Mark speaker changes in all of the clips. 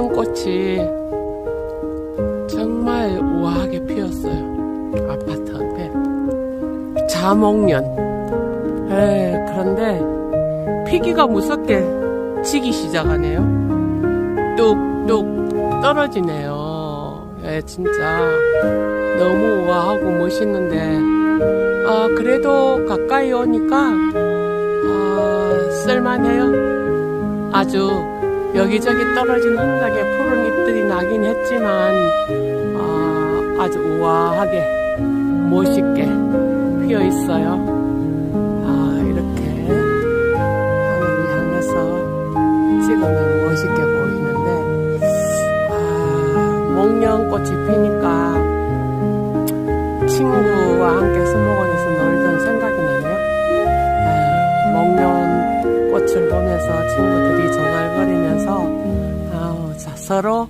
Speaker 1: 목련꽃이 정말 우아하게 피었어요. 아파트 앞에. 자목련. 에 그런데 피기가 무섭게 지기 시작하네요. 뚝뚝 떨어지네요. 예, 진짜 너무 우아하고 멋있는데, 아, 그래도 가까이 오니까, 아, 쓸만해요. 아주 여기저기 떨어진 흔적에 푸른 잎들이 나긴 했지만, 아, 아주 우아하게, 멋있게 피어 있어요. 아, 이렇게 하늘을 향해서 찍으면 멋있게 보이는데, 아, 목련꽃이 피니까 친구와 함께 수목 서로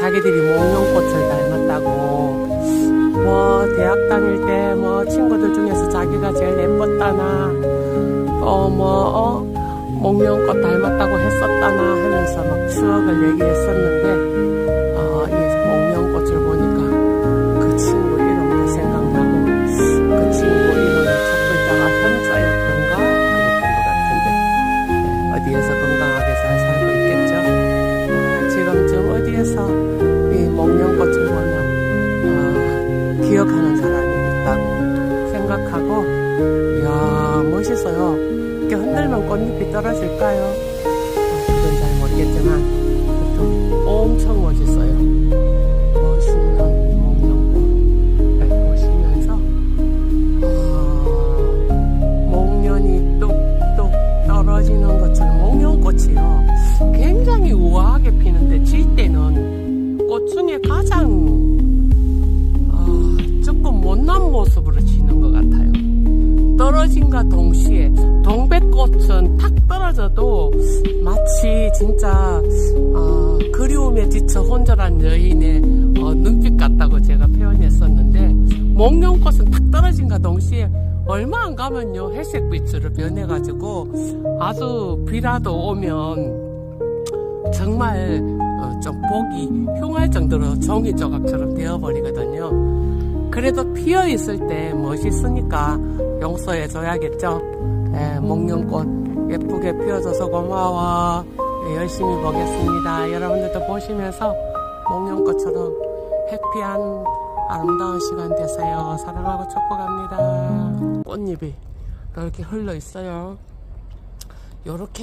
Speaker 1: 자기들이 목련꽃을 닮았다고. 뭐 대학 다닐 때 뭐 친구들 중에서 자기가 제일 예뻤다나 또뭐 어, 목련꽃 닮았다고 했었다나 하면서 막 추억을 얘기했었는데 어, 이 목련꽃을 보니까 그 친구 이름도 생각나고 그 친구 이름 첫 글자가 현자였던가? 그랬던 것 같은데. 네, 어디에서 어디에서 이 목련꽃을 보면 아, 기억하는 사람이 있다고 생각하고. 이야 멋있어요. 이렇게 흔들면 꽃잎이 떨어질까요? 떨어진과 동시에 동백꽃은 탁 떨어져도 마치 진짜 어, 그리움에 지쳐 혼절한 여인의 어, 눈빛 같다고 제가 표현했었는데 목련꽃은 탁 떨어진과 동시에 얼마 안 가면요 회색빛으로 변해가지고 아주 비라도 오면 정말 어, 좀 보기 흉할 정도로 종이 조각처럼 되어버리거든요. 그래도 피어 있을 때 멋있으니까 용서해 줘야겠죠. 예, 목련꽃 예쁘게 피어줘서 고마워. 예, 열심히 보겠습니다. 여러분들도 보시면서 목련꽃처럼 해피한 아름다운 시간 되세요. 사랑하고 축복합니다. 꽃잎이 이렇게 흘러 있어요. 요렇게